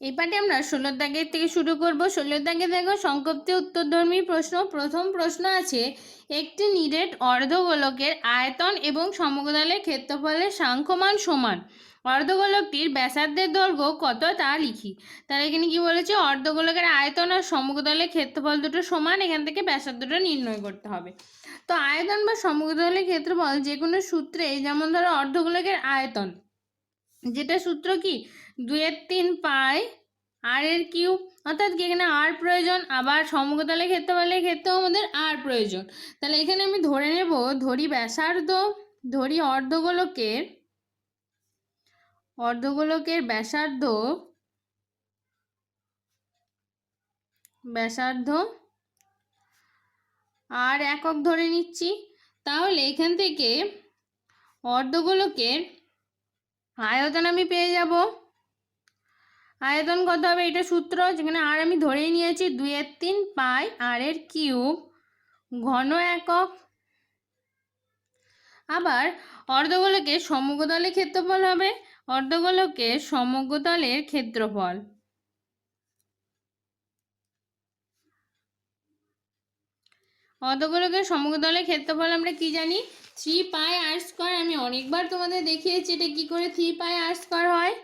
এই পাঠে আমরা ষোলোর দাগের থেকে শুরু করব। ষোলোর দাগে দেখো সংক্ষিপ্ত উত্তরধর্মী প্রশ্ন। প্রথম প্রশ্ন আছে, একটি নিরেট অর্ধগোলকের আয়তন এবং সমগ্রদলের ক্ষেত্রফলের সাংখ্যমান সমান। অর্ধগোলকটির ব্যাসার্ধের দৈর্ঘ্য কত তা লিখি। তাহলে এখানে কি বলেছে? অর্ধগোলকের আয়তন আর সমগ্রদলের ক্ষেত্রফল দুটো সমান, এখান থেকে ব্যাসার্ধটা নির্ণয় করতে হবে। তো আয়তন বা সমগ্রদলের ক্ষেত্রফল যে কোনো সূত্রে, যেমন ধরো অর্ধগোলকের আয়তন যেটা সূত্র কি? দুয়ের তিন পাই আর এর কিউ অর্থাৎ কি এখানে আর প্রয়োজন? আবার সমগ্রতলের ক্ষেত্রফলের ক্ষেত্রেও আমাদের আর প্রয়োজন। তাহলে এখানে আমি ধরে নেব, ধরি ব্যাসার্ধ, ধরি অর্ধগোলকের অর্ধগোলকের ব্যাসার্ধ ব্যাসার্ধ আর একক ধরে নিচ্ছি। তাহলে এখান থেকে অর্ধগোলকের আয়তন আমি পেয়ে যাব। আয়তন কত হবে? এটা সূত্র যেখানে আর আমি ধরেই নিয়েছি দুইয়ের তিন পাই আর এর কিউব ঘন একক। আবার অর্ধগোলকের সমগ্রতলের ক্ষেত্রফল হবে। অর্ধগোলকের সমগ্রতলের ক্ষেত্রফল। অর্ধগোলকের সমগ্রতলের ক্ষেত্রফল আমরা কি জানি? থ্রি পাই আর স্কোয়ার আমি অনেকবার তোমাদের দেখিয়েছি এটা কি করে থ্রি পাই আর স্কোয়ার হয়।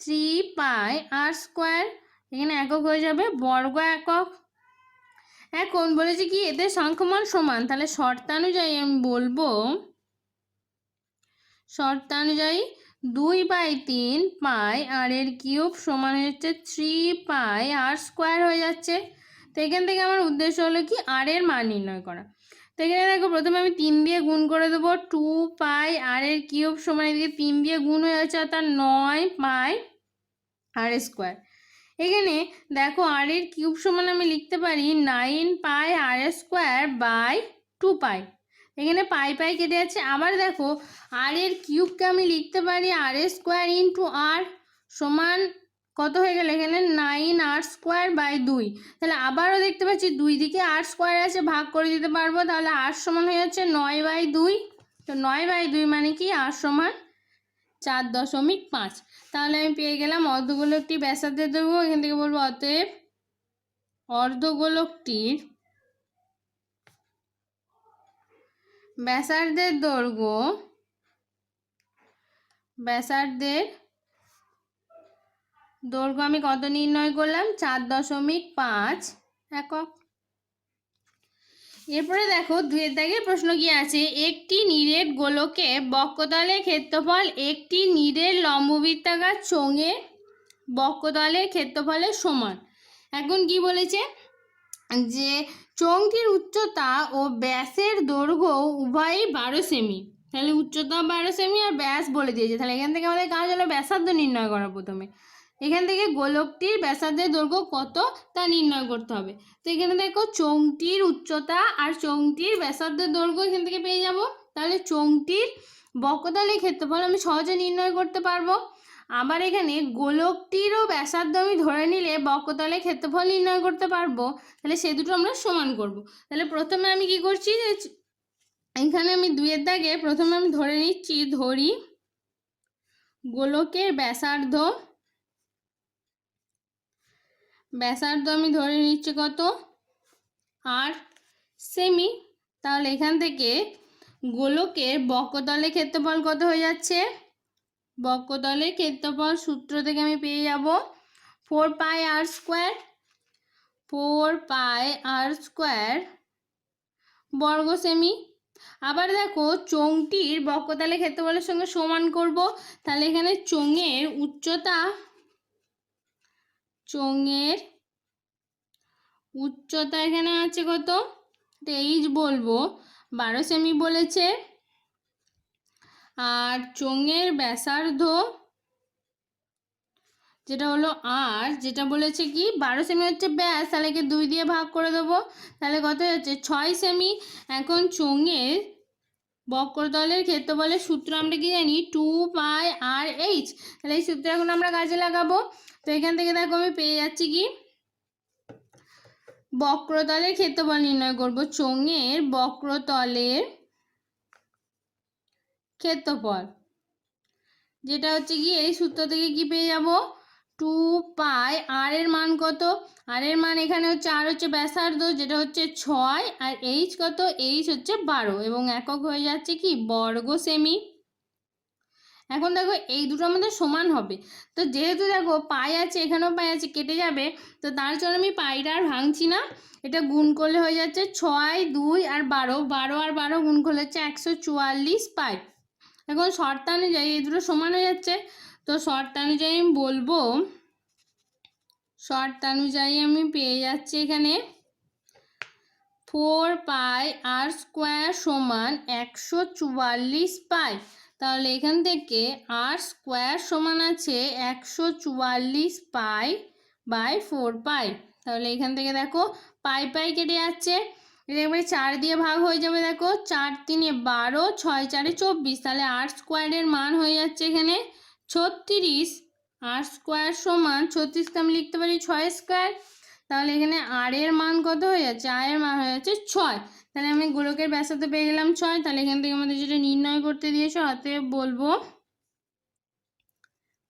থ্রি পাই আর স্কোয়ার এখানে একক হয়ে যাবে বর্গ একক। এখন বলেছি কি? এদের সংখ্যমান সমান। তাহলে শর্তানুযায়ী আমি বলব, শর্তানুযায়ী দুই বাই তিন পাই আর এর কিউব সমান হচ্ছে থ্রি পাই আর স্কোয়ার হয়ে যাচ্ছে। তো এখান থেকে আমার উদ্দেশ্য হলো কি? আর এর মান নির্ণয় করা। তো এখানে দেখো প্রথমে আমি তিন দিয়ে গুণ করে দেবো। টু পাই আর এর কিউব সমান এদিকে তিন দিয়ে গুণ হয়ে যাচ্ছে অর্থাৎ নয় পাই আর স্কোয়ার এখানে দেখো আর এর কিউব সমান আমি লিখতে পারি nine pi R square by two pi. এখানে পাই পাই কেটে যাচ্ছে। আবার দেখো আর এর কিউবকে আমি লিখতে পারি আর স্কোয়ার ইন্টু আর সমান কত হয়ে গেল? এখানে নাইন আর স্কোয়ার বাই দুই। তাহলে আবারও দেখতে পাচ্ছি দুই দিকে আর স্কোয়ার আছে, ভাগ করে দিতে পারব। তাহলে আর সমান হয়ে যাচ্ছে নয় বাই দুই। তো নয় বাই দুই মানে কি? আর সমান চার দশমিক পাঁচ। তাহলে আমি পেয়ে গেলাম অর্ধগোলকটি ব্যাসার্ধের দৈর্ঘ্য এখান থেকে বলব অতএব অর্ধগোলকটির ব্যাসার্ধের দৈর্ঘ্য ব্যাসার্ধের দৈর্ঘ্য আমি কত নির্ণয় করলাম? চার দশমিক পাঁচ একক। এরপরে দেখো, দুয়ের দাগের প্রশ্ন কি আছে? একটি নিরেট গোলকে বক্ষতলের ক্ষেত্রফল, একটি নিরেট লম্ববৃত্তাকার চোঙে বক্ষতলের ক্ষেত্রফলের সমান। এখন কি বলেছে? যে চোঙটির উচ্চতা ও ব্যাসের দৈর্ঘ্য উভয়ই বারো সেমি। তাহলে উচ্চতা বারো সেমি আর ব্যাস বলে দিয়েছে। তাহলে এখান থেকে আমাদের কাজ হলো ব্যাসার্ধ নির্ণয় করা প্রথমে? এখান থেকে গোলকটির ব্যাসার্ধের দৈর্ঘ্য কত তা নির্ণয় করতে হবে। তো এখানে দেখো চোঙটির উচ্চতা আর চোঙটির ব্যাসার্ধের দৈর্ঘ্য এখান থেকে পেয়ে যাব। তাহলে চোঙটির বকতালের ক্ষেত্রফল আমি সহজে নির্ণয় করতে পারব। আবার এখানে গোলকটিরও ব্যাসার্ধ আমি ধরে নিলে বকতালের ক্ষেত্রফল নির্ণয় করতে পারব। তাহলে সে দুটো আমরা সমান করব। তাহলে প্রথমে আমি কি করছি এখানে আমি দুয়ের দাগে প্রথমে আমি ধরে নিচ্ছি, ধরি গোলকের ব্যাসার্ধ ব্যাসার্ধ আমি ধরে নিচ্ছি কত? আর সেমি তাহলে এখান থেকে গোলকের বক্ষতলের ক্ষেত্রফল কত হয়ে যাচ্ছে? বক্ষতলের ক্ষেত্রফল সূত্র থেকে আমি পেয়ে যাব four pi R square four pi R square বর্গ সেমি আবার দেখো চোঙটির বক্ষতলের ক্ষেত্রফলের সঙ্গে সমান করব, তাহলে এখানে চোঙের উচ্চতা চোঙের উচ্চতা এখানে আছে কত? তেইশ বলব। বারো সেমি বলেছে। আর চোঙের ব্যাসার্ধ যেটা হলো আর, যেটা বলেছে কি? বারো সেমি হচ্ছে ব্যাস, তাহলে দুই দিয়ে ভাগ করে দেবো। তাহলে কত হচ্ছে? ছয় সেমি। এখন চোঙের বক্রতলের ক্ষেত্রফলের সূত্র আমরা কি জানি? টু পাই আর এইচ তাহলে এই সূত্র এখন আমরা কাজে লাগাবো। তো এখান থেকে দেখো আমি পেয়ে যাচ্ছি কি? বক্রতলের ক্ষেত্রফল নির্ণয় করব। চোঙের বক্রতলের ক্ষেত্রফল। যেটা হচ্ছে কি? এই সূত্র থেকে কি পেয়ে যাব? টু পাই আর এর মান কত? আর এর মান এখানে হচ্ছে আর হচ্ছে ব্যাসার্ধ, যেটা হচ্ছে ছয়, আর এইচ কত? এইচ হচ্ছে বারো, এবং একক হয়ে যাচ্ছে কি? বর্গ সেমি এখন দেখো, এই দুটো আমাদের সমান হবে। তো যেহেতু দেখো পাই আছে, এখানেও পাই আছে, কেটে যাবে, তো তার জন্য আমি পাইটা আর ভাঙছি না। এটা গুণ করলে হয়ে যাচ্ছে ছয়, দুই, আর বারো। বারো আর বারো গুণ করলে হচ্ছে একশো চুয়াল্লিশ পাই এখন শর্তানুযায়ী এই দুটো সমান হয়ে যাচ্ছে। তো শর্ট অনুযায়ী আমি বলব শর্ট অনুযায়ী আমি পেয়ে যাচ্ছি এখানে ফোর পাই আর স্কোয়ার সমান একশো চুয়াল্লিশ পাই তাহলে এখান থেকে আর স্কোয়ার সমান আছে একশো চুয়াল্লিশ পাই বাই ফোর পাই তাহলে এখান থেকে দেখো পাই পাই কেটে যাচ্ছে। এবারে চার দিয়ে ভাগ হয়ে যাবে দেখো, চার তিনে বারো, ছয় চারে চব্বিশ। তাহলে আর স্কোয়ারের মান হয়ে যাচ্ছে এখানে ছত্রিশ আর স্কোয়ার সমান ছত্রিশকে আমি লিখতে পারি ছয় স্কোয়ার তাহলে এখানে আর এর মান কত হয়ে যাচ্ছে? আর এর মান হয়ে যাচ্ছে ছয়। তাহলে আমি গোলকের ব্যাসার্ধ পেয়ে গেলাম ছয়। তাহলে এখান থেকে আমাদের যেটা নির্ণয় করতে দিয়েছ, অতএব বলব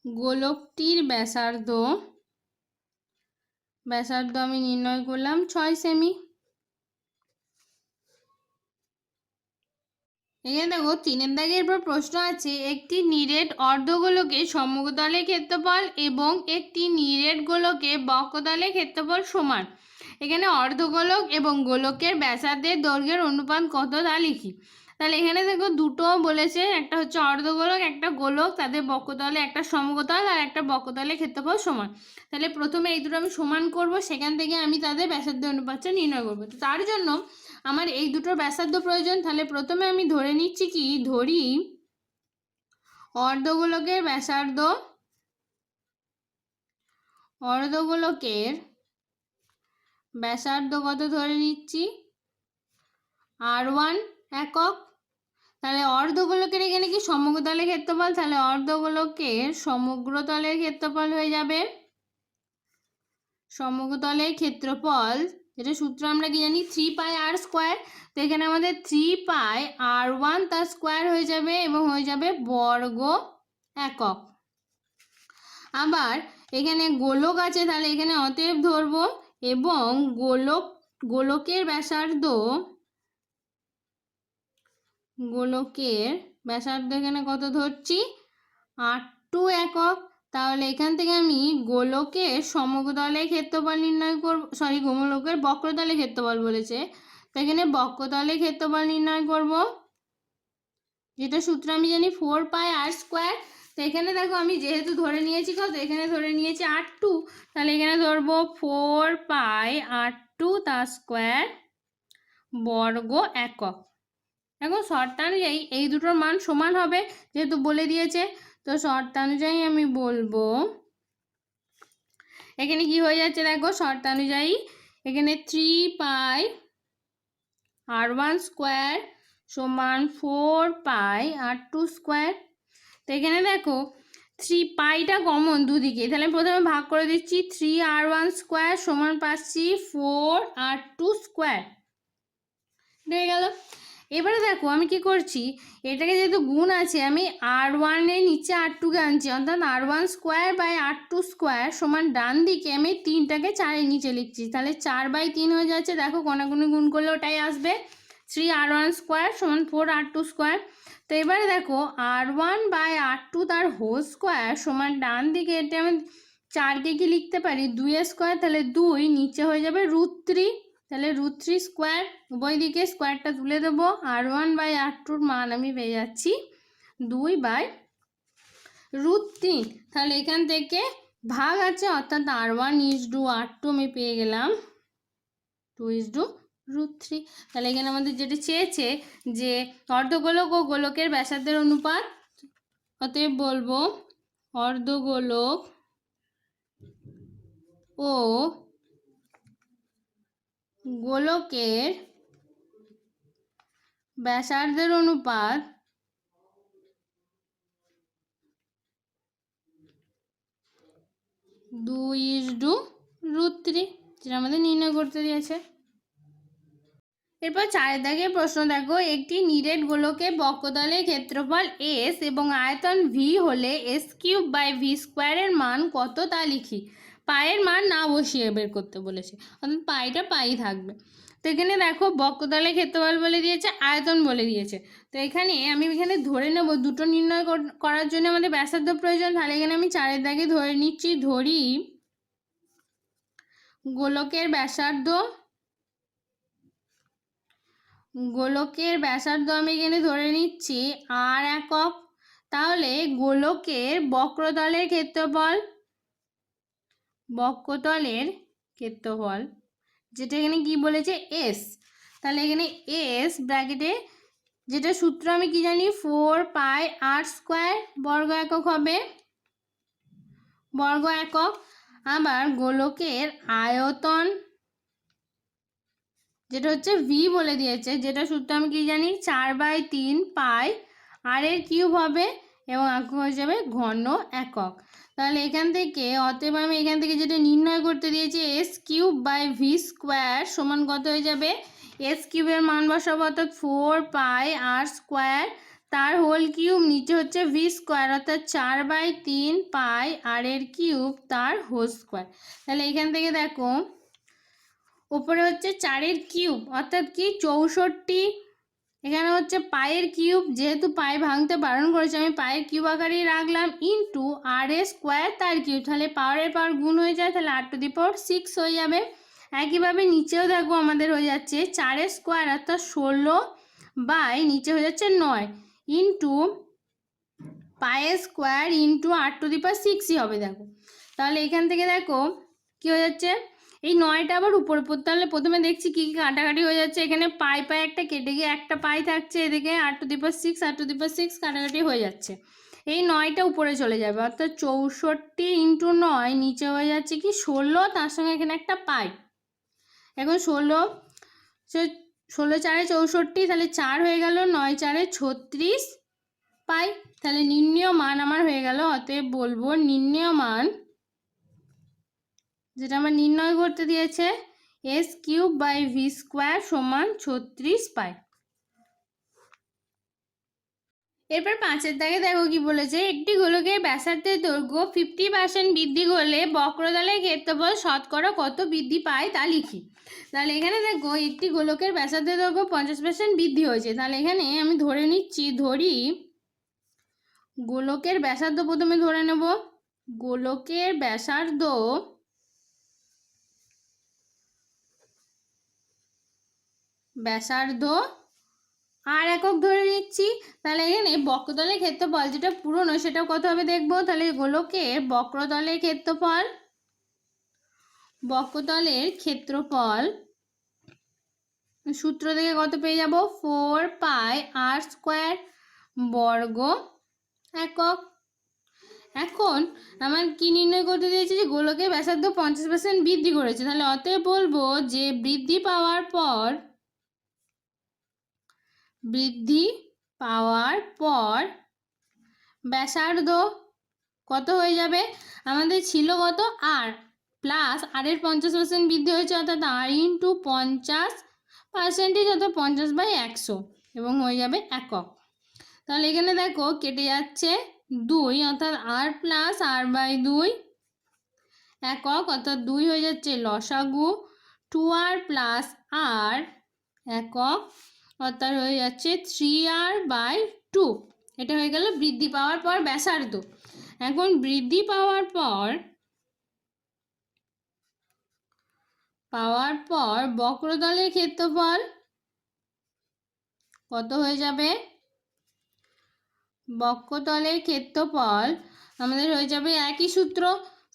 গোলকটির ব্যাসার্ধ ব্যাসার্ধ আমি নির্ণয় করলাম ছয় সেমি এখানে দেখো, তিনের দাগের পর প্রশ্ন আছে, একটি নিরেট অর্ধগোলকে সম্মুখতলের ক্ষেত্রফল এবং একটি নিরেট গোলকে বক্ষতলের ক্ষেত্রফল সমান। এখানে অর্ধগোলক এবং গোলকের ব্যাসার্ধের দৈর্ঘ্যের অনুপাত কত তা লিখি। তাহলে এখানে দেখো, দুটো বলেছে, একটা হচ্ছে অর্ধগোলক, একটা গোলক, তাদের বক্ষতলে একটা সমগতল আর একটা বক্ষতলের ক্ষেত্রফল সমান। তাহলে প্রথমে এই দুটো আমি সমান করব, সেখান থেকে আমি তাদের ব্যাসার্ধ অনুপাতটা নির্ণয় করব। তো তার জন্য আমার এই দুটোর ব্যাসার্ধ প্রয়োজন, তাহলে প্রথমে আমি ধরে নিচ্ছি কি? ধরি অর্ধগোলকের ব্যাসার্ধ অর্ধগোলকের ব্যাসার্ধ কত ধরে নিচ্ছি? আর ওয়ান একক। তাহলে অর্ধগোলকের এখানে কি সমগ্রতলের ক্ষেত্রফল? তাহলে অর্ধগোলকের সমগ্রতলের ক্ষেত্রফল হয়ে যাবে সমগ্রতলের ক্ষেত্রফল যেটা সূত্র আমরা কি জানি? থ্রি পাই আর স্কোয়ার তো এখানে আমাদের থ্রি পাই আর ওয়ান তার স্কোয়ার হয়ে যাবে এবং হয়ে যাবে বর্গ একক। আবার এখানে গোলক আছে, তাহলে এখানে অতএব ধরবো এবং গোলক, গোলকের ব্যাসার্ধ গোলকের ব্যাসার্ধ এখানে কত ধরছি? আট টু একক। তাহলে এখান থেকে আমি গোলকের সমগ্রতলের ক্ষেত্রফল নির্ণয় করব সরি গোলকের বক্রতলের ক্ষেত্রফল বলেছে। তো এখানে বক্রতলের ক্ষেত্রফল নির্ণয় করব। যেটা সূত্র আমি জানি ফোর পাই আর স্কোয়ার তো এখানে দেখো আমি যেহেতু ধরে নিয়েছি কত, এখানে ধরে নিয়েছি আর টু তাহলে এখানে ধরবো ফোর পাই আর টু তার স্কোয়ার বর্গ একক। এখন শর্তানুযায়ী এই দুটোর মান সমান হবে, যেহেতু বলে দিয়েছে। তো শর্তানুযায়ী আমি বলব, এখানে কি হয়ে যাচ্ছে দেখো, শর্তানুযায়ী এখানে three pi R one square সমান four pi R two square তো এখানে দেখো থ্রি পাইটা কমন দুদিকে। তাহলে আমি প্রথমে ভাগ করে দিচ্ছি থ্রি আর ওয়ান স্কোয়ার সমান পাচ্ছি ফোর আর টু স্কোয়ার হয়ে গেল। এবারে দেখো আমি কি করছি? এটাকে যেহেতু গুণ আছে, আমি আর ওয়ানের নিচে আর টুকে আনছি, অর্থাৎ R one square by R two square সমান ডান দিকে আমি তিনটাকে চারের নিচে লিখছি। তাহলে চার বাই তিন হয়ে যাচ্ছে, দেখো কোনাগুনি গুণ করলে ওটাই আসবে। থ্রি আর ওয়ান স্কোয়ার সমান ফোর আর টু স্কোয়ার তো এবারে দেখো R one by R two তার হোল স্কোয়ার সমান ডান দিকে, এটা আমি চারকে কি লিখতে পারি? দুইয়ের স্কোয়ার তাহলে দুই, নিচে হয়ে যাবে রুট থ্রি তাহলে রুট থ্রি স্কোয়ার উভয় দিকে স্কোয়ারটা তুলে দেবো। আর ওয়ান বাই আর টুর মান আমি পেয়ে যাচ্ছি দুই বাই রুট তিন তাহলে এখান থেকে ভাগ আছে, অর্থাৎ R one is to R two আমি পেয়ে গেলাম two is to root three তাহলে এখানে আমাদের যেটা চেয়েছে যে অর্ধগোলক ও গোলকের ব্যাসার্ধের অনুপাত, অতএব বলব অর্ধগোলক ও গোলকের ব্যাসার্ধের অনুপাত দুই ইস ডু রুট যেটা আমাদের নির্ণয় করতে দিয়েছে। এরপর চারের দাগে প্রশ্ন, দেখো, একটি নিরেট গোলকে বক্ষতলের ক্ষেত্রফল এস এবং আয়তন ভি হলে এস কিউব বাই ভি স্কোয়ারের মান কত তা লিখি। পায়ের মান না বসিয়ে বের করতে বলেছে। অর্থাৎ পাইটা পাই থাকবে। তো এখানে দেখো বক্ষতলের ক্ষেত্রফল বলে দিয়েছে, আয়তন বলে দিয়েছে। তো এখানে আমি এখানে ধরে নেব, দুটো নির্ণয় কর- করার জন্য আমাদের ব্যাসার্ধ প্রয়োজন। তাহলে এখানে আমি চারের দাগে ধরে নিচ্ছি, ধরি গোলকের ব্যাসার্ধ গোলকের ব্যাসার্ধ আমি এখানে ধরে নিচ্ছি আর একক। তাহলে গোলকের বক্রতলের ক্ষেত্রফল বক্রতলের ক্ষেত্রফল, যেটা এখানে কি বলেছে? এস তাহলে এখানে এস ব্র্যাকেটে যেটা সূত্র আমি কি জানি? ফোর পাই আর স্কোয়ার বর্গ একক হবে। বর্গ একক আবার গোলকের আয়তন, যেটা হচ্ছে ভি বলে দিয়েছে, যেটা সূত্র আমি কি জানি? চার বাই তিন পাই আর এর কিউব হবে এবং একক হয়ে যাবে ঘন একক। তাহলে এখান থেকে অতএব আমি এখান থেকে যেটা নির্ণয় করতে দিয়েছি, S cube by V square সমান কত হয়ে যাবে? এস কিউবের মান বসাবো, অর্থাৎ ফোর পাই আর স্কোয়ার। তার হোল কিউব নিচে হচ্ছে ভি স্কোয়ার, অর্থাৎ চার বাই তিন পাই আর এর কিউব তার হোল স্কোয়ার। তাহলে এখান থেকে দেখো ওপরে হচ্ছে চারের কিউব, অর্থাৎ কি? চৌষট্টি এখানে হচ্ছে পায়ের কিউব, যেহেতু পায়ে ভাঙতে বারণ করেছে, আমি পায়ের কিউব আকারেই রাখলাম ইন্টু আর এ স্কোয়ার তার কিউব। তাহলে পাওয়ারের পাওয়ার গুণ হয়ে যায়, তাহলে আর টু দি পাওয়ার সিক্স হয়ে যাবে। একইভাবে নিচেও দেখো আমাদের হয়ে যাচ্ছে চারের স্কোয়ার অর্থাৎ ষোলো বাই নিচে হয়ে যাচ্ছে নয়। ইন্টু পায়ের square into r to the power সিক্সই হবে, দেখো। তাহলে এখান থেকে দেখো কী হয়ে যাচ্ছে? এই নয়টা আবার উপরে পড়তে হলে প্রথমে দেখছি কী কী কাটাকাটি হয়ে যাচ্ছে। এখানে পাই পাই একটা কেটে গিয়ে একটা পাই থাকছে, এদিকে r to the power six, r to the power six কাটাকাটি হয়ে যাচ্ছে। এই নয়টা উপরে চলে যাবে, অর্থাৎ চৌষট্টি ইন্টু নয় নিচে হয়ে যাচ্ছে কি ষোলো, তার সঙ্গে এখানে একটা পাই। এখন ষোলো ষোলো চারে চৌষট্টি, তাহলে চার হয়ে গেল নয় চারে ছত্রিশ। পাই, তাহলে নির্ণয় মান আমার হয়ে গেল, অতএব বলব নির্ণয় মান যেটা আমার নির্ণয় করতে দিয়েছে, S cube by V square সমান ছত্রিশ পাই। এরপর পাঁচের দাগে দেখো কি বলেছে, একটি গোলকের ব্যাসার্ধের দৈর্ঘ্য ফিফটি পার্সেন্ট বৃদ্ধি করলে বক্রতলের ক্ষেত্রফল শতকরা কত বৃদ্ধি পায় তা লিখি। তাহলে এখানে দেখো, একটি গোলকের ব্যাসার্ধের দৈর্ঘ্য পঞ্চাশ পার্সেন্ট বৃদ্ধি হয়েছে। তাহলে এখানে আমি ধরে নিচ্ছি, ধরি গোলকের ব্যাসার্ধ প্রথমে ধরে নেব। গোলকের ব্যাসার্ধ ব্যাসার্ধ। আর একক ধরে নিচ্ছি। তাহলে এখানে বক্রতলের ক্ষেত্রফল যেটা পুরনো সেটা কত হবে দেখব? তাহলে গোলকের বক্রতলের ক্ষেত্রফল বক্রতলের ক্ষেত্রফল সূত্র থেকে কত পেয়ে যাব? ফোর পাই আর স্কোয়ার বর্গ একক। এখন আমার কি নির্ণয় করতে দিয়েছে যে গোলকের ব্যাসার্ধ পঞ্চাশ পার্সেন্ট বৃদ্ধি করেছে? তাহলে অতএব বলব যে বৃদ্ধি পাওয়ার পর বৃদ্ধি পাওয়ার পর ব্যাসার্ধ কত হয়ে যাবে? আমাদের ছিল কত? আর প্লাস আরের পঞ্চাশ পার্সেন্ট বৃদ্ধি হয়েছে, অর্থাৎ আর ইন্টু পঞ্চাশ পার্সেন্টেজ অর্থাৎ পঞ্চাশ বাই একশো, এবং হয়ে যাবে একক। তাহলে এখানে দেখো কেটে যাচ্ছে দুই, অর্থাৎ আর প্লাস আর বাই দুই একক, অর্থাৎ দুই হয়ে যাচ্ছে লসাগু টু আর প্লাস আর একক অর্থাৎ হয়ে যাচ্ছে থ্রি আর বাই টু এটা হয়ে গেল বৃদ্ধি পাওয়ার পর ব্যাসার্ধ। এখন বৃদ্ধি পাওয়ার পর পাওয়ার পর বক্রতলের ক্ষেত্রফল কত হয়ে যাবে? বক্ষতলের ক্ষেত্রফল আমাদের হয়ে যাবে একই সূত্র।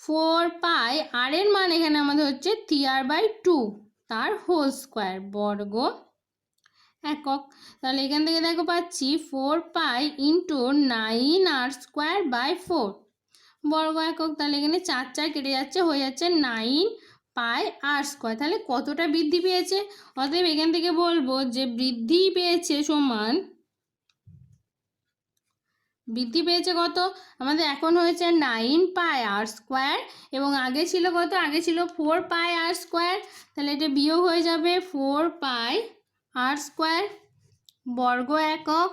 ফোর পাই আর এর মান এখানে আমাদের হচ্ছে থ্রি আর বাই টু তার হোল স্কোয়ার বর্গ একক। তাহলে এখান থেকে দেখো পাচ্ছি four pi into nine r square by four বর্গ একক, তাহলে এখানে চার চার কেটে যাচ্ছে, হয়ে যাচ্ছে নাইন পাই আর স্কোয়ার তাহলে কতটা বৃদ্ধি পেয়েছে? অতএব এখান থেকে বলব যে বৃদ্ধি পেয়েছে সমান, বৃদ্ধি পেয়েছে কত? আমাদের এখন হয়েছে নাইন পাই আর স্কোয়ার এবং আগে ছিল কত? আগে ছিল ফোর পাই আর স্কোয়ার তাহলে এটা বিয়োগ হয়ে যাবে ফোর পাই আর স্কোয়ার বর্গ একক।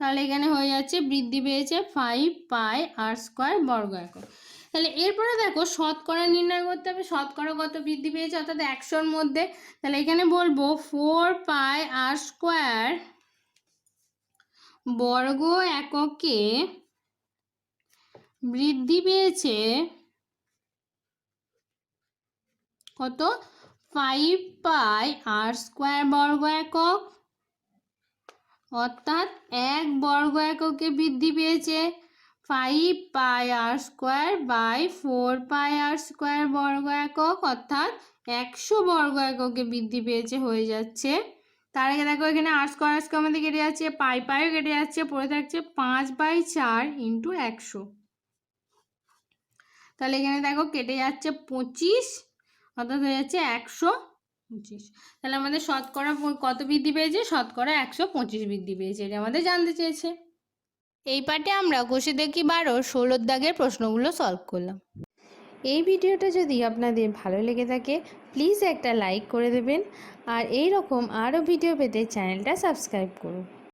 তাহলে এখানে হয়ে যাচ্ছে, বৃদ্ধি পেয়েছে ফাইভ পাই আর স্কোয়ার বর্গ একক। তাহলে এরপরে দেখো, শতকরা নির্ণয় করতে হবে, শতকরা কত বৃদ্ধি পেয়েছে? অর্থাৎ একশোর মধ্যে। তাহলে এখানে বলব ফোর পাই আর স্কোয়ার বর্গ এককে বৃদ্ধি পেয়েছে কত? ফাইভ পাই আর স্কোয়ার বর্গ একক, অর্থাৎ এক বর্গ এককে বৃদ্ধি পেয়েছে। Five pi r square by four pi r square বর্গ একক, অর্থাৎ একশো বর্গ এককে বৃদ্ধি পেয়েছে, হয়ে যাচ্ছে। তার আগে দেখো এখানে আর স্কোয়ার আর স্কোয়ার মধ্যে কেটে যাচ্ছে পাই পাইও কেটে যাচ্ছে, পড়ে থাকছে পাঁচ বাই চার ইন্টু একশো। তাহলে এখানে দেখো কেটে যাচ্ছে পঁচিশ অর্থাৎ হয়ে যাচ্ছে একশো পঁচিশ। তাহলে আমাদের শতকরা কত বৃদ্ধি পেয়েছে? শতকরা একশো পঁচিশ বৃদ্ধি পেয়েছে, এটা আমাদের জানতে চেয়েছে। এই পার্টে আমরা কষে দেখি বারো ষোলোর দাগের প্রশ্নগুলো সলভ করলাম। এই ভিডিওটা যদি আপনাদের ভালো লেগে থাকে প্লিজ একটা লাইক করে দেবেন। আর এই রকম আরও ভিডিও পেতে চ্যানেলটা সাবস্ক্রাইব করুন।